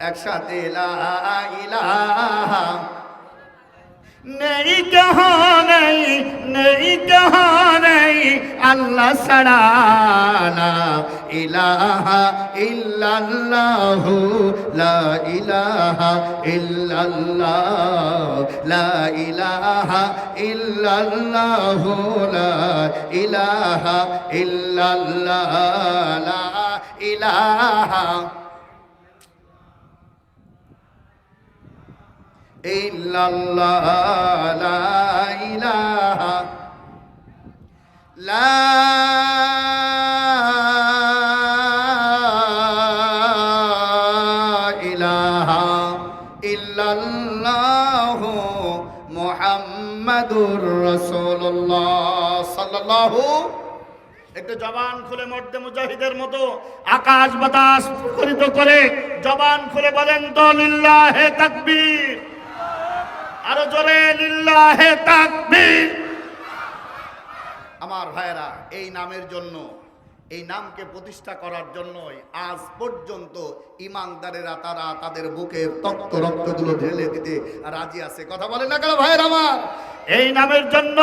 একসাথে নেই কেহ নেই নেই কেহ নেই আল্লাহ ছাড়া লা ইলাহা ইল্লাল্লাহু, লা ইলাহা ইল্লাল্লাহ, লা ইলাহা ইল্লাল্লাহু, লা ইলাহা ইল্লাল্লাহ, লা ইলাহা ইল্লাল্লাহ, লা ইলাহা ইলাহা ইল্লাল্লাহু মুহাম্মাদুর রাসূলুল্লাহ সাল্লাল্লাহু একটু জবান খুলে মর্দে মুজাহিদের মতো আকাশ বাতাস মুখরিত করে জবান খুলে বলেন তো লিল্লাহে তাকবীর। আরও জোরে লিল্লাহে তাকবীর। আমার ভাইরা এই নামের জন্য, এই নামকে প্রতিষ্ঠা করার জন্যই আজ পর্যন্ত ইমানদারেরা তারা তাদের বুকের তক্ত রক্তগুলো ঢেলে দিতে রাজি আছে। কথা বলে না কেন ভাইয়ের আমার? এই নামের জন্য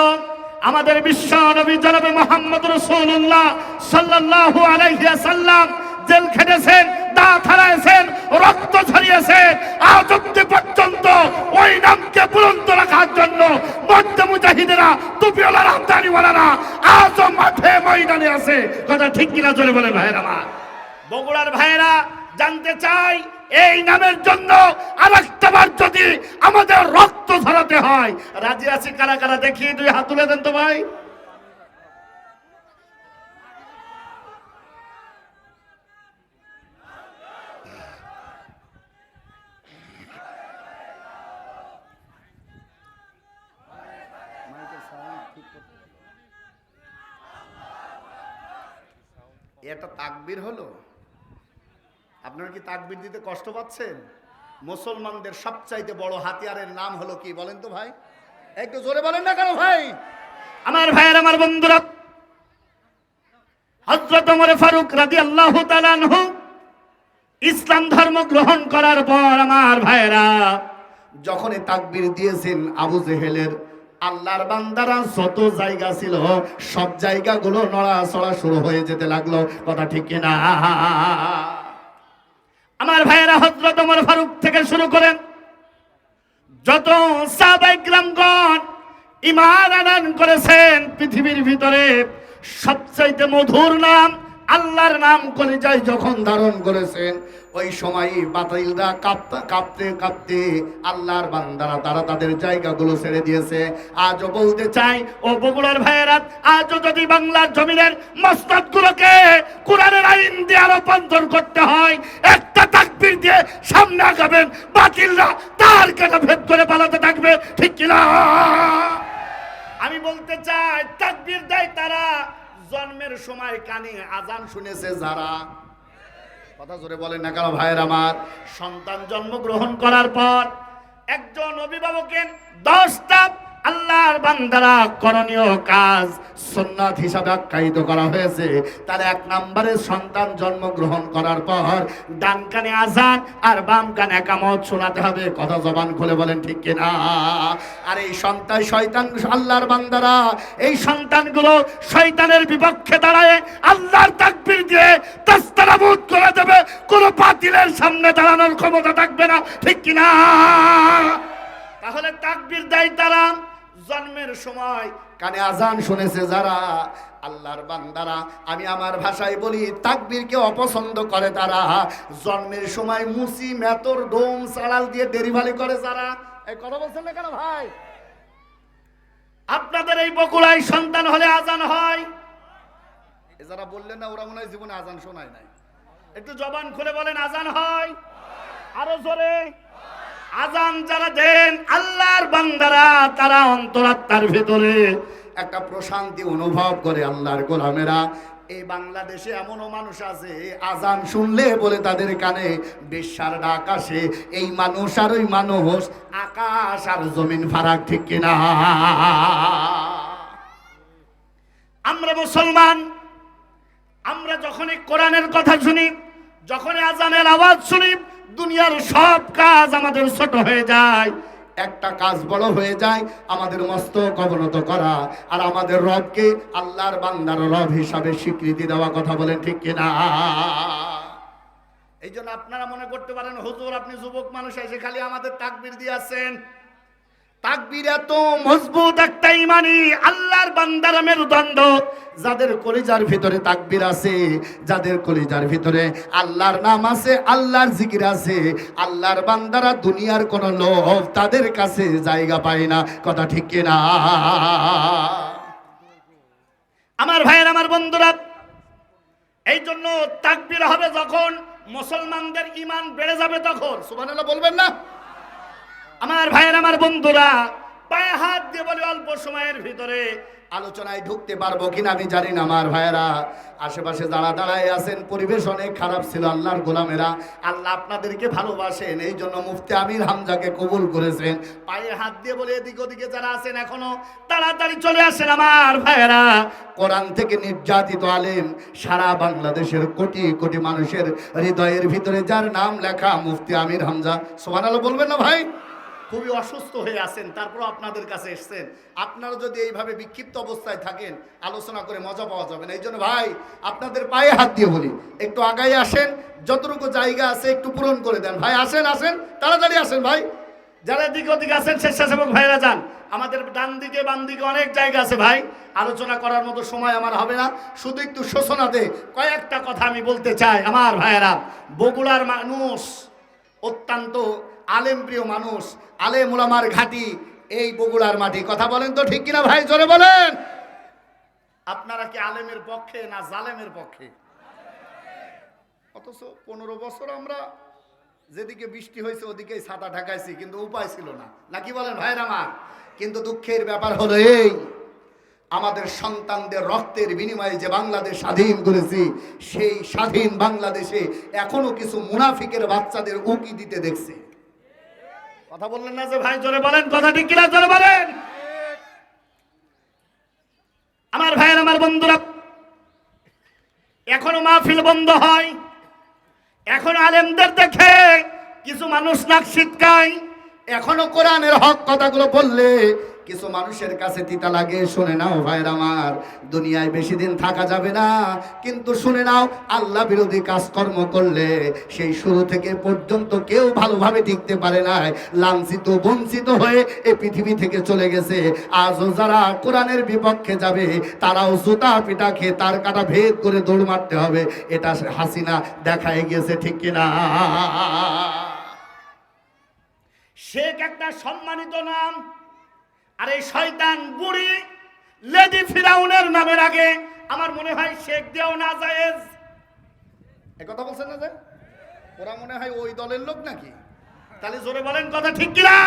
আমাদের বিশ্ব নবী জনাবে মোহাম্মদ রসুল্লাহ সাল্লাল্লাহু আলাইহি সাল্লাম জেল খেটেছেন, দাঁত হারাইছেন, রক্ত ঝরিয়েছেন, আজ অব্দি পর্যন্ত ওই নামকে পুরন্ত রাখার জন্য মধ্য মুজাহিদেরা টুপিওয়ালারা আমদানিওয়ালারা আজও মাঠে ময়দানে আছে। কথা ঠিক কিনা চলে বলে ভাইরা আমার। বগুড়ার ভাইয়েরা, জানতে চাই, এই নামের জন্য আর একটাবার যদি আমাদের রক্ত ধরাতে হয়, রাজি আছি কারা কারা? দেখি দুই হাত তুলে দেন তো ভাই এটা তাকবির হলো? আপনারা কি তাকবির দিতে কষ্ট পাচ্ছেন? মুসলমানদের সবচাইতে বড় হাতিয়ারের নাম হলো কি বলেন তো ভাই? একটু জোরে বলেন না কেন ভাই? আমার ভাইয়ের, আমার বন্ধুরা হজরত ওমর ফারুক রাদি আল্লাহ ইসলাম ধর্ম গ্রহণ করার পর আমার ভাইয়েরা যখন তাকবির দিয়েছেন আবু জেহেলের আল্লাহর বান্দারা যত জায়গা ছিল, সব জায়গাগুলো নড়াচড়া শুরু হয়ে যেতে লাগল। কথা ঠিক কিনা? আমার ভাইয়েরা হজরত ওমর ফারুক থেকে শুরু করেন। যত সাহাবাইকরামগণ ইমান আনান করেছেন, পৃথিবীর ভিতরে সবচাইতে মধুর নাম আল্লাহর নাম কলিজায় যখন ধারণ করেছেন, ওই সময় বাতিলরা কাঁপতে কাঁপতে কাঁপতে আল্লাহর বান্দারা, তারা তাদের জায়গাগুলো ছেড়ে দিয়েছে। আজও বলতে চাই, ও বগুড়ার ভাইয়েরা, আজও যদি বাংলার জমিনের মস্তক গুলোকে কোরআনের আইন দিয়ে রূপান্তর করতে হয়, একটা তাকবির দিয়ে সামনে আগাবেন, বাতিলরা তার কেটে ভেদ করে পালাতে থাকবে, ঠিক কিনা? আমি বলতে চাই, তাকবির দেয় তারা জন্মের সময় কানে আজান শুনেছে যারা। কথা জোরে বলেন না কারও ভাইয়ের আমার? সন্তান জন্মগ্রহণ করার পর একজন অভিভাবকের দশটা আল্লাহর বান্দারা করণীয় কাজ সুন্নাত হিসাবে আখ্যায়িত করা হয়েছে। তার এক নম্বরে সন্তান জন্মগ্রহণ করার পর ডান কানে আজান আর বাম কানে একামত শোনাতে হবে। কথা জবান খুলে বলেন, ঠিক কিনা? আর এই সন্তান শয়তান, আল্লাহর বান্দারা, এই সন্তানগুলো শয়তানের বিপক্ষে দাঁড়ায়, আল্লাহর তাকবীর দিয়ে তাস্তারাবুত করে দেবে। কোনো বাতিলের সামনে দাঁড়ানোর ক্ষমতা থাকবে না, ঠিক কিনা? তাহলে তাকবীর দেয় তারা। জন্মের সময় কানে আজান শুনেছে যারা, আল্লাহর বান্দারা, আমি আমার ভাষায় বলি, তাকবীরকে অপছন্দ করে তারা। জন্মের সময় মুসি মেতর, ডোম, সাড়াল দিয়ে ডেরিভালি করে যারা। এই কথা বলছেন না কেন ভাই? আপনাদের এই বকুড়ায় সন্তান হলে আজান হয়? এ যারা বললেন না, ওরা মনে হয় জীবনে আজান শোনায় নাই। একটু জবান খুলে বলেন, আজান হয়? আরও জোরে? আজান যারা দেন আল্লাহর বান্দারা, তারা অন্তরাত্মার ভেতরে একটা প্রশান্তি অনুভব করে আল্লাহর গোলামেরা। এই বাংলাদেশে এমনও মানুষ আছে, আজান শুনলে বলে তাদের কানে বিশ্বার ডাক আসে। এই মানুষ আর ওই মানুষ, আকাশ আর জমিন ফারাক ঠিক কিনা? আমরা মুসলমান, আমরা যখনই কোরআনের কথা শুনি, যখনই আজানের আওয়াজ শুনি দুনিয়ার সব কাজ আমাদের ছোট হয়ে যায়। একটা কাজ বড় হয়ে যায়, আমাদের মস্তক অবনত করা। আর আমাদের রবকে আল্লাহর বান্দার রব হিসাবে স্বীকৃতি দেওয়া কথা বলেন ঠিক কিনা? এই জন্য আপনারা মনে করতে পারেন, হুজুর আপনি যুবক মানুষ এসে খালি আমাদের তাকবির দিয়ে আছেন তাকবির এত মজবুত একটা ইমানি আল্লাহর বান্দার মেরুদণ্ড। যাদের কলিজার ভিতরে আছে, যাদের কলিজার ভিতরে আল্লাহর নাম আছে, আল্লাহর জিকির আছে, আল্লাহর বান্দারা দুনিয়ার কোন লোভ তাদের কাছে জায়গা পায় না। কথা ঠিক কিনা? আমার ভাইয়ের, আমার বন্ধুরা, এই জন্য তাকবির হবে যখন মুসলমানদের ইমান বেড়ে যাবে তখন। সুবহানাল্লাহ বলবেন না? আমার ভাইয়ের, আমার বন্ধুরা, পায়ে হাত দিয়ে বলে, অল্প সময়ের ভিতরে আলোচনায় ঢুকতে পারব কিনা আমি জানি না, আমার ভাইয়েরা। আশেপাশে যারা দাঁড়ায় আছেন, পরিবেশ অনেক খারাপ ছিল, আল্লাহর গোলামেরা। আল্লাহ আপনাদেরকে ভালোবাসেন, এই জন্য মুফতি আমির হামজাকে কবুল করেছেন। পায়ে হাত দিয়ে বলে, এদিক ওদিকে যারা আছেন এখনও, তাড়াতাড়ি চলে আসেন, আমার ভাইয়েরা। কোরআন থেকে নির্যাতিত আলেম সারা বাংলাদেশের কোটি কোটি মানুষের হৃদয়ের ভিতরে, যার নাম লেখা মুফতি আমির হামজা। সোমান বলবেন না ভাই? খুবই অসুস্থ হয়ে আছেন তারপর আপনাদের কাছে এসেছেন। আপনারা যদি এইভাবে বিক্ষিপ্ত অবস্থায় থাকেন, আলোচনা করে মজা পাওয়া যাবে না। এই জন্য ভাই, আপনাদের পায়ে হাত দিয়ে বলি, একটু আগাই আসেন, যতটুকু জায়গা আছে একটু পূরণ করে দেন। ভাই, আসেন আসেন, তাড়াতাড়ি আসেন ভাই। যারা দিক ওদিকে আছেন, স্বেচ্ছাসেবক ভাইরা যান। আমাদের ডান দিকে, বাম দিকে অনেক জায়গা আছে ভাই। আলোচনা করার মতো সময় আমার হবে না। শুধু একটু শোষণাতে কয়েকটা কথা আমি বলতে চাই, আমার ভাইয়েরা। বগুড়ার মানুষ অত্যন্ত আলেম প্রিয় মানুষ, আলেম ওলামার ঘাটি, এই বগুড়ার মাটি। কথা বলেন তো ঠিক কিনা ভাই, জোরে বলেন। আপনারা কি আলেমের পক্ষে না জালেমের পক্ষে? অথচ পনেরো বছর আমরা যেদিকে বৃষ্টি হয়েছে, ওদিকেই ছাতা ঢাকাইছি, কিন্তু উপায় ছিল না। নাকি বলেন, ভাইয়ের আমার? কিন্তু দুঃখের ব্যাপার হলো এই, আমাদের সন্তানদের রক্তের বিনিময়ে যে বাংলাদেশ স্বাধীন করেছি, সেই স্বাধীন বাংলাদেশে এখনও কিছু মুনাফিকের বাচ্চাদের উকি দিতে দেখছি। কথা বললেন না যে ভাই, জোরে বলেন, কথা ঠিক কিনা, জোরে বলেন। আমার ভাইয়ের, আমার বন্ধুরা, এখনও মাহফিল বন্ধ হয়। এখন আলেমদের দেখে কিছু মানুষ নাক ছিটকায়। এখনও কোরআনের হক কথাগুলো বললে কিছু মানুষের কাছে তিতা লাগে, শুনে নাও ভাইয়ের আমার, দুনিয়ায় বেশি দিন থাকা যাবে না। কিন্তু শুনে নাও, আল্লাহ বিরোধী কাজকর্ম করলে সেই শুরু থেকে পর্যন্ত কেউ ভালোভাবে টিকতে পারে না। লাঞ্ছিত, বঞ্চিত হয়ে এই পৃথিবী থেকে চলে গেছে। আজও যারা কোরআনের বিপক্ষে যাবে, তারাও জুতা পিটা খেয়ে তার কাটা ভেদ করে দৌড় মারতে হবে। এটা হাসিনা দেখায় গেছে ঠিক কিনা শেখ একটা সম্মানিত নাম। আর এই শয়তান বুড়ি লেডি ফিরাউনের নামের আগে আমার মনে হয় শেখ দেও না জায়েজ। এ কথা বলছেন না যে? ওরা মনে হয় ওই দলের লোক নাকি? তাহলে জোরে বলেন কথা ঠিক কিনা?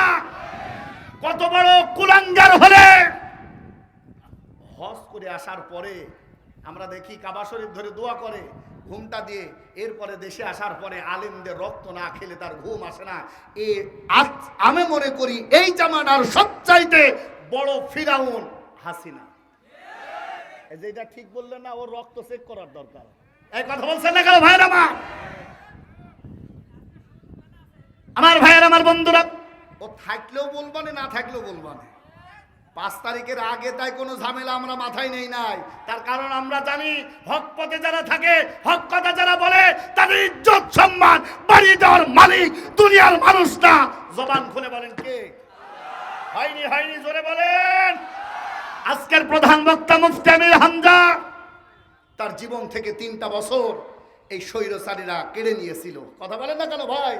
কত বড় কুলাঙ্গার হলে হজ করে আসার পরে আমরা দেখি কাবা শরীফ ধরে দোয়া করে। ঘুমটা দিয়ে এরপরে দেশে আসার পরে আলেমদের রক্ত না খেলে তার ঘুম আসে না। এ আমি মনে করি এই জামানার সবচাইতে বড় ফিরাউন হাসিনা। এই যে এটা ঠিক বললেন না, ওর রক্ত চেক করার দরকার। এই কথা বলছেন না কেন ভাইয়ের আমার? আমার ভাইয়ের আমার বন্ধুরা। ও থাকলেও বলবানে না থাকলেও বলবানে পাঁচ তারিখের আগে তাই কোনো ঝামেলা আমরা মাথায় নেই নাই। তার কারণ আমরা জানি, হক পথে যারা থাকে, হক কথা যারা বলে, তাদের ইজ্জত, সম্মান, বাড়ি দেওয়ার মালিক দুনিয়ার মানুষ না। জবান খুলে বলেন কে? হয়নি হয়নি, জোরে বলেন। আজকের প্রধান বক্তা মুফতি আমির হামজা, তার জীবন থেকে তিনটা বছর এই স্বৈরচারীরা কেড়ে নিয়েছিল। কথা বলেন না কেন ভাই?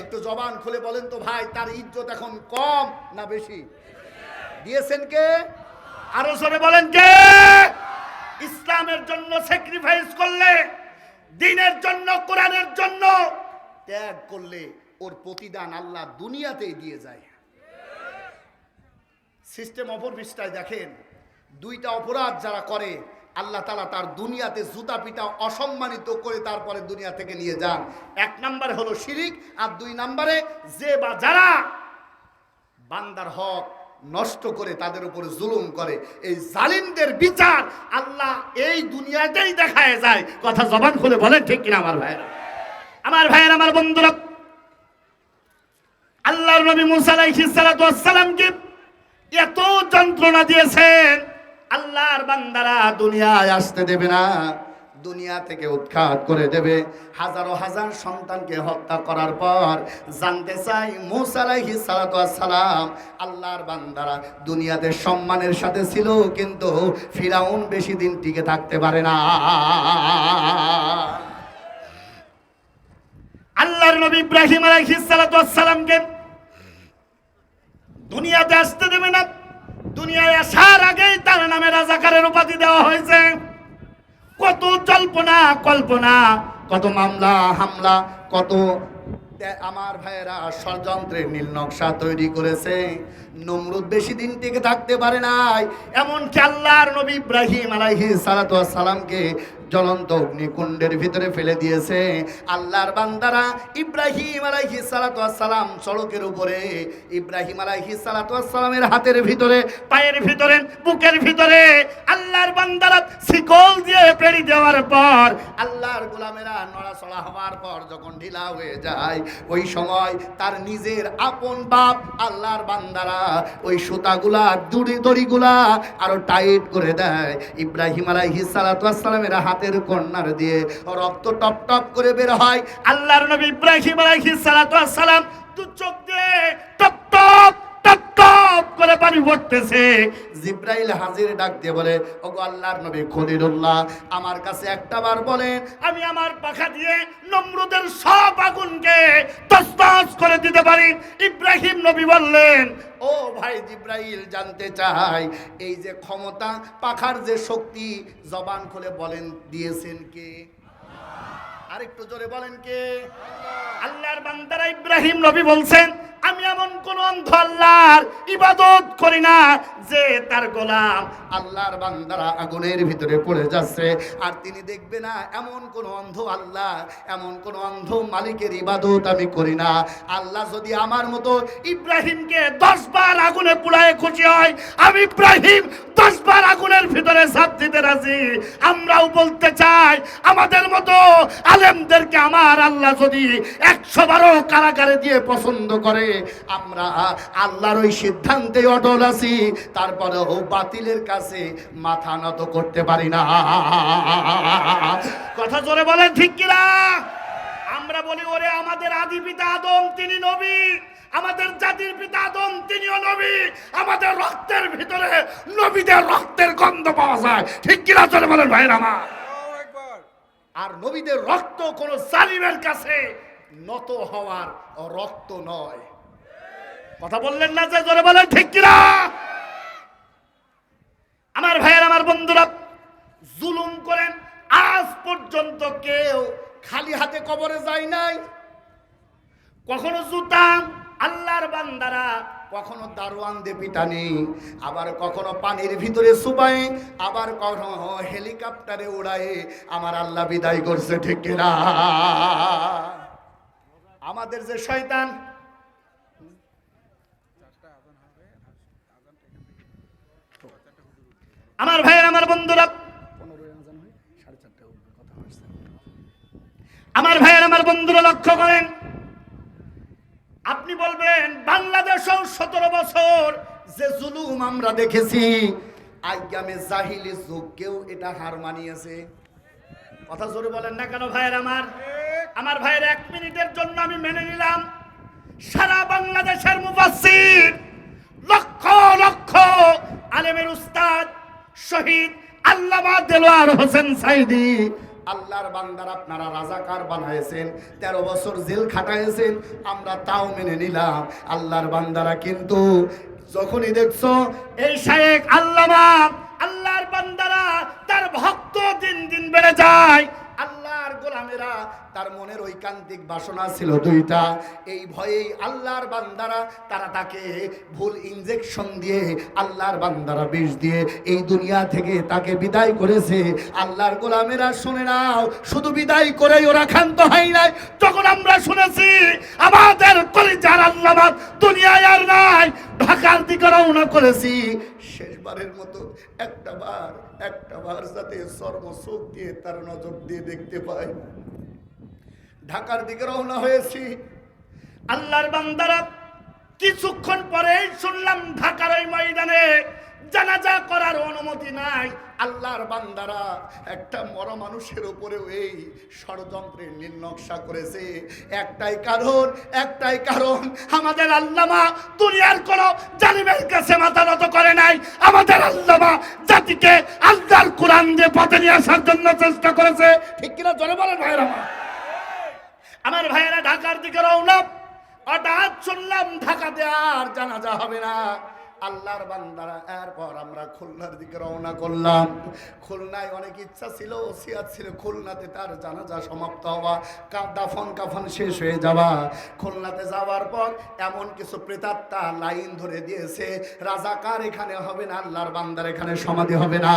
একটু জবান খুলে বলেন তো ভাই, তার ইজ্জত এখন কম না বেশি? দিয়েছেন কে? আরও জোরে বলেন কে? ইসলামের জন্য স্যাক্রিফাইস করলে, দিনের জন্য, কোরআনের জন্য ত্যাগ করলে ওর প্রতিদান আল্লাহ দুনিয়াতেই দিয়ে যায়। সিস্টেম অপর পৃষ্ঠায় দেখেন, দুইটা অপরাধ যারা করে, আল্লাহ তালা তার দুনিয়াতে জুতা পিটা অসম্মানিত করে তারপরে দুনিয়া থেকে নিয়ে যান। এক নাম্বার হলো শিরিক, আর দুই নাম্বারে যে বা যারা বান্দার হক নষ্ট করে তাদের উপর জুলুম করে। এই জালিমদের বিচার আল্লাহ এই দুনিয়াতেই দেখায় যায়। কথা জবান খুলে বলেন ঠিক কিনা আমার ভাইয়েরা? আমার ভাইয়ের, আমার বন্ধুরা, আল্লাহর নবী মুসা আলাইহিস সালাতু ওয়াস সালামকে এত যন্ত্রণা দিয়েছেন। আল্লাহর বান্দারা দুনিয়ায় আসতে দেবে না। দুনিয়া থেকে উৎখাত করে দেবে। হাজারো হাজার সন্তানকে হত্যা করার পর জানতে চাই মুসা আলাইহিস সালাতু ওয়াস সালাম আল্লাহর বান্দারা দুনিয়াতে সম্মানের সাথে ছিল, কিন্তু ফিরাউন বেশি দিন টিকে থাকতে পারে না। আল্লাহর নবী ইব্রাহিম ওয়াস সালামকে দুনিয়াতে আসতে দেবে না। দুনিয়ায় আসার আগেই তার নামে রাজাকারের উপাধি দেওয়া হয়েছে। কত জল্পনা, কল্পনা, কত মামলা, হামলা, কত আমার ভাইয়েরা ষড়যন্ত্রের নীল নকশা তৈরি করেছে। নমরুদ বেশি দিন টিকে থাকতে পারে নাই। এমনকি আল্লাহর নবী ইব্রাহিম আলাইহি সালামকে জ্বলন্ত অগ্নিকুণ্ডের ভিতরে ফেলে দিয়েছে। আল্লাহর বান্দারা ইব্রাহিম আলাইহি সালাতু সালাম সড়কের উপরে, ইব্রাহিম আলাইহি সালাতু সালামের হাতের ভিতরে, পায়ের ভিতরে, বুকের ভিতরে আল্লাহর বান্দারা শিকল দিয়ে পেড়ি দেওয়ার পর, আল্লাহর গোলামেরা নড়াচড়া হওয়ার পর যখন ঢিলা হয়ে যায়, ওই সময় তার নিজের আপন বাপ আল্লাহর বান্দারা ওই সুতাগুলা, দড়ি দড়িগুলা আরও টাইট করে দেয়। ইব্রাহিম আলাইহিস সালাতু সালামের হাতের কন্যার দিয়ে রক্ত টপ টপ করে বের হয়। আল্লাহর নবী ইব্রাহিম আলাইহিস সালাম দু চোখ দিয়ে টপ টপ করে পানি পড়তেছে জিব্রাইল হাজির ডাক দিয়ে বলে, ওগো আল্লাহর নবী খলিলুল্লাহ, আমার কাছে একটা বার বলেন, আমি আমার পাখা দিয়ে নমরুদের সব আগুনকে তসতস করে দিতে পারি। ইব্রাহিম নবী বললেন, ও ভাই জিব্রাইল, জানতে চাই, এই যে ক্ষমতা, পাখার যে শক্তি, জবান খুলে বলেন, দিয়েছেন কে? আরেকটু জোরে বলেন কে? আল্লাহর বান্দারা ইব্রাহিম নবী বলছেন, আমি এমন কোন অন্ধ আল্লাহর ইবাদত করি না যে তার গোলাম আল্লাহর বান্দারা আগুনের ভিতরে পড়ে যাচ্ছে। আর তিনি দেখবে না, এমন কোন অন্ধ আল্লাহ, এমন কোন অন্ধ মালিকের ইবাদত আমি করি না। আল্লাহ যদি আমার মতো ইব্রাহিমকে দশ বার আগুনে পুড়ায় খুশি হয়, আমি ইব্রাহিম দশ বার আগুনের ভিতরে ঝাঁপ দিতে রাজি। আমরাও বলতে চাই, আমাদের মতো আলেমদেরকে আমার আল্লাহ যদি একশো বারো কারাগারে দিয়ে পছন্দ করে, আমরা আল্লাহর ওই সিদ্ধান্তে অটল আছি। তারপরেও বাতিলের কাছে মাথা নত করতে পারি না। কথা জোরে বলেন ঠিক কিনা? আমরা বলি, ওরে আমাদের আদি পিতা আদম, তিনি নবী। আমাদের জাতির পিতা আদম তিনিও নবী। আমাদের রক্তের ভিতরে নবীদের রক্তের গন্ধ পাওয়া যায়। ঠিক কিনা জোরে বলেন ভাইয়ের আমার? আর নবীদের রক্ত কোন জালিমের কাছে নত হওয়ার রক্ত নয়। কথা বললেন না যে জোরে বলেন ঠিক কিনা? আমার ভাইয়ের আমার বন্ধুরা জুলুম করেন আজ পর্যন্ত কেউ খালি হাতে কবরে যায় নাই। কখনো জুতা আল্লাহর বান্দারা কখনো দারোয়ান দে পিটানি আবার কখনো পানির ভিতরে সুবাই আবার কখনো হেলিকপ্টারে উড়ায়ে, আমার আল্লাহ বিদায় করছে, ঠিক না আমাদের যে শয়তান, আমার ভাইয়ের, আমার বন্ধুরা, আমার ভাইয়ের, আমার বন্ধুরা লক্ষ্য করেন আপনি বলবেন, বাংলাদেশেও সতেরো বছর যে জুলুম আমরা দেখেছি আজ্ঞামে জাহিলি যুগকেও এটা হার মানিয়েছে। কথা জোরে বলেন না কেন ভাইয়ের আমার? আমার ভাইয়ের এক মিনিটের জন্য আমি মেনে নিলাম, সারা বাংলাদেশের মুফাসসির লক্ষ লক্ষ আলেমের উস্তাদ, শহীদ আল্লামা দেলোয়ার হোসেন সাইদি আল্লাহর বান্দার আপনারা রাজাকার বানাইছেন, তেরো বছর জেল খাটাইছেন, আমরা তাও মেনে নিলাম। আল্লাহর বান্দারা কিন্তু যখনই দেখছ, এই শায়েক আল্লামা, আল্লাহর বান্দারা তার ভক্ত দিন দিন বেড়ে যায়। গোলাম গোলামেরা, তার মনের ঐকান্তিক বাসনা ছিল দুইটা। এই ভয়েই আল্লাহর বান্দারা, তারা তাকে ভুল ইনজেকশন দিয়ে আল্লাহর বান্দারা বিষ দিয়ে এই দুনিয়া থেকে তাকে বিদায় করেছে। আল্লাহর গোলামেরা, শুনে নাও, শুধু বিদায় করেই ওরা ক্ষান্ত হয় নাই। তখন আমরা শুনেছি, আমাদের কলিজার আল্লামা দুনিয়ায় আর নাই ঢাকার দিকে রওনা করেছি। শেষবারের মতো একটা বার একটা বার যাতে চর্ম দিয়ে তার নজর দিয়ে দেখতে পাই। ঢাকার দিকে রওনা হয়েছি। আল্লাহর বান্দারা কিছুক্ষণ পরে শুনলাম ঢাকার ওই ময়দানে জানাজা করার অনুমতি নাই। আল্লাহর বান্দারা একটা মরা মানুষের উপরেও এই ষড়যন্ত্রের নীল নকশা করেছে। একটাই কারণ একটাই কারণ, আমাদের আল্লামা দুনিয়ার কোন জালিমের কাছে মাথা নত করে নাই। আমাদের আল্লামা জাতিকে আল্লাহর কোরআন দিয়ে পথে নিয়ে আসার জন্য চেষ্টা করেছে। ঠিক কিনা জোরে বলেন ভাইয়েরা আমার ভাইয়েরা ঢাকার দিকে রওনা। হঠাৎ শুনলাম ঢাকাতে আর জানাজা হবে না। আল্লাহর বান্দারা, এরপর আমরা খুলনার দিকে রওনা করলাম। খুলনায় অনেক ইচ্ছা ছিল, ওসিয়াত ছিল, খুলনাতে তার জানাজা সমাপ্ত হওয়া দাফন কাফন শেষ হয়ে যাওয়া। খুলনাতে যাওয়ার পর এমন কিছু প্রেতাত্মা লাইন ধরে দিয়েছে, রাজাকার এখানে হবে না, আল্লাহর বান্দার এখানে সমাধি হবে না।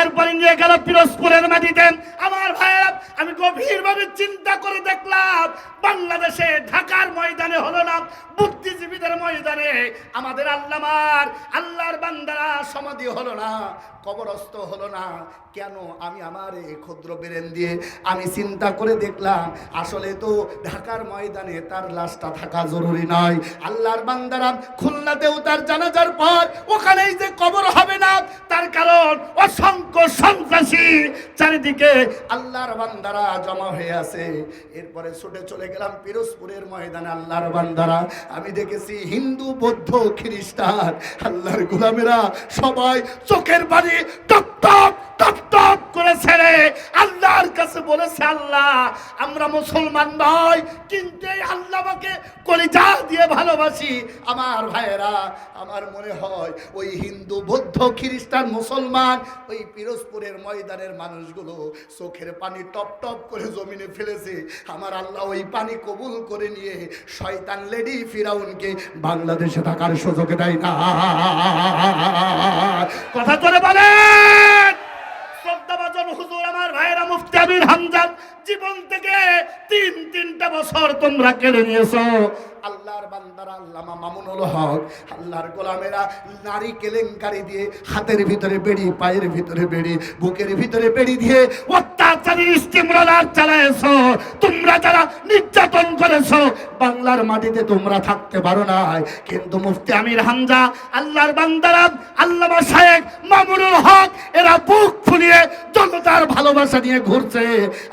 এরপরে নিয়ে গেল পিরোজপুরের মাটিতে। আমার ভাইয়েরা, আমি গভীরভাবে চিন্তা করে দেখলাম, বাংলাদেশে ঢাকার ময়দানে হলো না, বুদ্ধিজীবীদের ময়দানে আমাদের আল্লামার, আল্লাহর বান্দারা সমাধি হলো না, কবরস্থ হলো না। কেন আমি আমার এই ক্ষুদ্র বেরেন দিয়ে আমি চিন্তা করে দেখলাম, আসলে তো ঢাকার ময়দানে তার লাশটা থাকা জরুরি নয়। আল্লাহর বান্দারাম খুলনাতেও তার জানাজার পর ওখানেই যে কবর হবে না, তার কারণ অসংখ্য সন্ত্রাসী চারিদিকে আল্লাহর বান্দারা জমা হয়ে আছে। এরপরে ছুটে চলে গেলাম পিরোজপুরের ময়দানে আল্লাহর বান্দারা। আমি দেখেছি হিন্দু বৌদ্ধ খ্রিস্টান আল্লাহর গোলামেরা সবাই চোখের বাড়ি টপ টপ টপ টপ করে ছেড়ে কাছে বলেছে, আল্লাহ, আমরা মুসলমান কিন্তু এই কলিজা দিয়ে ভালোবাসি। আমার ভাইয়েরা, আমার মনে হয় ওই হিন্দু, বৌদ্ধ, খ্রিস্টান, মুসলমান, ওই পিরোজপুরের ময়দানের মানুষগুলো চোখের পানি টপ টপ করে জমিনে ফেলেছে। আমার আল্লাহ ওই পানি কবুল করে নিয়ে শয়তান লেডি ফিরাউনকে বাংলাদেশে থাকার সুযোগ দেয় না। কথা চলে বলেন! ভাইয়েরা মুফতি আমির হামজাদ, জীবন থেকে তিন, তিনটা বছর তোমরা কেড়ে নিয়েছো। আল্লাহর বান্দারা আল্লামা মামুনুল হক, আল্লাহর গোলামেরা নারী কেলেঙ্কারি দিয়ে হাতের ভিতরে বেড়ি, পায়ের ভিতরে বেড়ি, বুকের ভিতরে বেড়ি দিয়ে অত্যাচারী স্টিমরোলার তোমরা যারা নির্যাতন করেছ, বাংলার মাটিতে তোমরা থাকতে পারো না কিন্তু মুফতি আমির আল্লাহর বান্দারা, আল্লামা শায়েক মামুনুল হক, এরা বুক ফুলিয়ে জনতার ভালোবাসা নিয়ে ঘুরছে।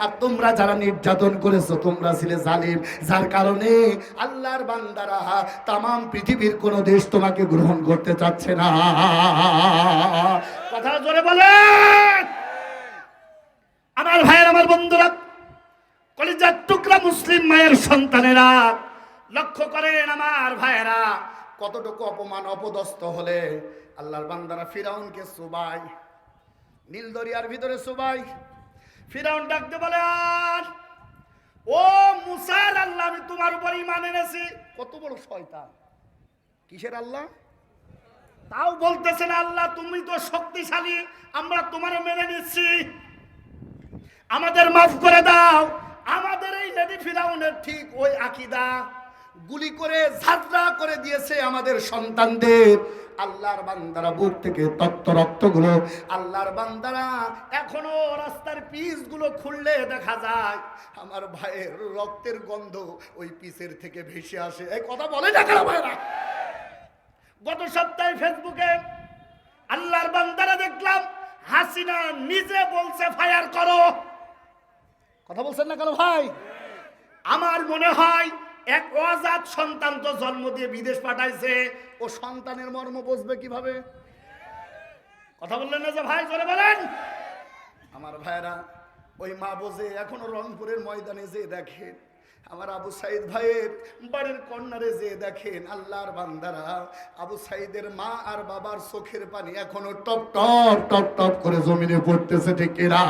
আর তোমরা যারা নির্যাতন করেছ, তোমরা ছিলে জালিম। যার কারণে আল্লাহর বান্দারা তামাম পৃথিবীর কোনো দেশ তোমাকে গ্রহণ করতে চাচ্ছে না। কথা জোরে বলেন আমার ভাইয়ের আমার বন্ধুরা কলিজার টুকরা মুসলিম মায়ের সন্তানেরা, লক্ষ্য করেন আমার ভাইয়েরা, কতটুকু অপমান অপদস্থ হলে আল্লাহর বান্দারা ফিরাউনকে সুবাই নীল দরিয়ার ভিতরে সুবাই। ফিরাউন ডাকতে বলে, আর, ও মুসার আল্লাহ, আমি তোমার উপর ইমান এনেছি। কত বড় শয়তান। কিসের আল্লাহ? তাও বলতেছেন আল্লাহ, তুমি তো শক্তিশালী, আমরা তোমার মেনে নিচ্ছি। আমাদের মাফ করে দাও আমাদের এই লেডি ফিরাউনের ঠিক ওই আকিদা গুলি করে, ঝাঁঝরা করে দিয়েছে আমাদের সন্তানদের। আল্লাহর বান্দারা বুক থেকে তত্ত্ব রক্তগুলো, আল্লাহর বান্দারা এখনও রাস্তার পিসগুলো খুললে দেখা যায় আমার ভাইয়ের রক্তের গন্ধ ওই পিসের থেকে ভেসে আসে। এই কথা বলে না কেন ভাইরা গত সপ্তাহে ফেসবুকে আল্লাহর বান্দারা দেখলাম, হাসিনা নিজে বলছে ফায়ার করো। কথা বলছেন না কেন ভাই? আমার মনে হয় এক অজাত সন্তান তো জন্ম দিয়ে বিদেশ পাঠাইছে ও সন্তানের মর্ম বুঝবে কীভাবে? কথা বললেন না যে ভাই জোরে বলেন। আমার ভাইরা ওই মা বোঝে এখনও রংপুরের ময়দানে যে দেখেন আমার আবু সাইদ ভাইয়ের বাড়ির কর্নারে যে দেখেন আল্লাহর বান্দারা আবু সাইদের মা আর বাবার চোখের পানি এখনও টপ টপ টপ টপ করে জমিনে পড়তেছে ঠিক কিনা?